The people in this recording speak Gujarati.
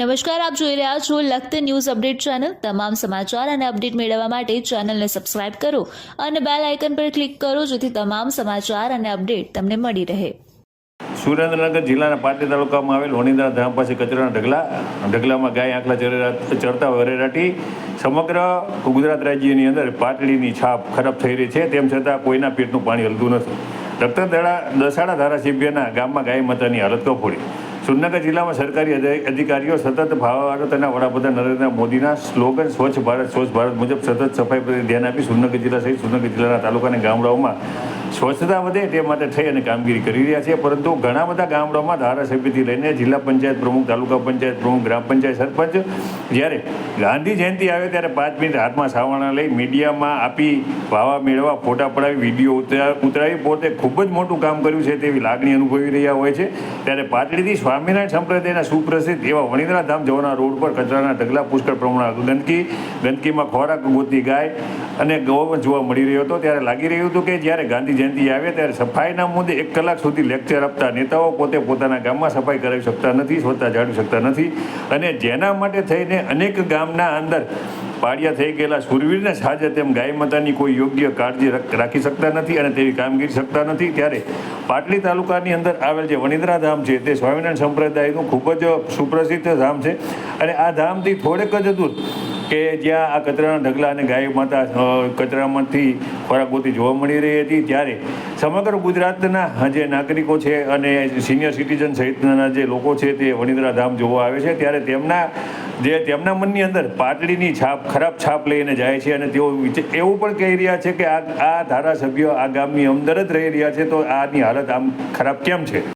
નમસ્કાર, આપ જોઈ રહ્યા છો લખત ન્યૂઝ અપડેટ ચેનલ. તમામ સમાચાર અને અપડેટ મેળવવા માટે ચેનલને સબસ્ક્રાઇબ કરો અને બેલ આઇકન પર ક્લિક કરો જેથી તમામ સમાચાર અને અપડેટ તમને મળી રહે. સુરેન્દ્રનગર જિલ્લાના પાટલી તાલુકામાં આવેલ વણિંદરા ધામ પાસે કચરાના ઢગલા, ઢગલામાં ગાય આંકલા ચડતા વરેરાટી. સમગ્ર ગુજરાત રાજ્યની અંદર પાટલીની છાપ ખરાબ થઈ રહી છે. તેમ છતાં કોઈના પેટનું પાણી હલતું નથી. રક્તદળા દસાડા ધારાસભ્યના ગામમાં ગાય માતાની હાલત કફોડી. સુરનગર જિલ્લામાં સરકારી અધિ- અધિકારીઓ સતત ભારતના વડાપ્રધાન નરેન્દ્ર મોદીના સ્લોગન સ્વચ્છ ભારત સ્વચ્છ ભારત મુજબ સતત સફાઈ પ્રત્યે ધ્યાન આપી સુરનગર જિલ્લા સહિત સુરનગર જિલ્લાના તાલુકા અને ગામડાઓમાં સ્વચ્છતા વધે તે માટે થઈ અને કામગીરી કરી રહ્યા છે પરંતુ ઘણા બધા ગામડાઓમાં ધારાસભ્યથી લઈને જિલ્લા પંચાયત પ્રમુખ, તાલુકા પંચાયત પ્રમુખ, ગ્રામ પંચાયત સરપંચ જ્યારે ગાંધી જયંતિ આવે ત્યારે પાંચ મિનિટ હાથમાં સાવણા લઈ મીડિયામાં આપી, વાવા મેળવા ફોટા પડાવી, વીડિયો ઉતરા- ઉતરાવી, પોતે ખૂબ જ મોટું કામ કર્યું છે તેવી લાગણી અનુભવી રહ્યા હોય છે. ત્યારે પાટડીથી સ્વામિનારાયણ સંપ્રદાયના સુપ્રસિદ્ધ એવા વણિંદ્રા ધામ જવાના રોડ પર કચરાના ઢગલા પુષ્કળ પ્રમાણમાં ગંદકી, ગંદકીમાં ખોરાક ગોતી ગાય અને ગૌવંશ જોવા મળી રહ્યો હતો, ત્યારે લાગી રહ્યું હતું કે જ્યારે ગાંધી જયંતિ આવે ત્યારે સફાઈના મુદ્દે એક કલાક સુધી લેક્ચર આપતા નેતાઓ પોતે પોતાના ગામમાં સફાઈ કરાવી શકતા નથી, સ્વચ્છતા જાળવી શકતા નથી અને જેના માટે થઈને અનેક ગામના અંદર પાડિયા થઈ ગયેલા સુરવીરને સાજે તેમ ગાય માતાની કોઈ યોગ્ય કાળજી રાખી શકતા નથી અને તેવી કામગીરી શકતા નથી. ત્યારે પાટલી તાલુકાની અંદર આવેલ જે વણિંદ્રા ધામ છે, તે સ્વામિનારાયણ સંપ્રદાયનું ખૂબ જ સુપ્રસિદ્ધ ધામ છે અને આ ધામથી થોડેક જ દૂર કે જ્યાં આ કચરાના ઢગલા અને ગાય માતા કચરામાંથી ખોરાક ગોતી જોવા મળી રહી હતી ત્યારે સમગ્ર ગુજરાતના જે નાગરિકો છે અને સિનિયર સિટીઝન સહિતના જે લોકો છે તે વણિંદ્રા ધામ જોવા આવે છે, ત્યારે તેમના જે તેમના મનની અંદર પાટડીની છાપ, ખરાબ છાપ લઈને જાય છે અને તેઓ એવું પણ કહી રહ્યા છે કે આ આ ધારાસભ્યો આ ગામની અંદર જ રહી રહ્યા છે, તો આની હાલત આમ ખરાબ કેમ છે?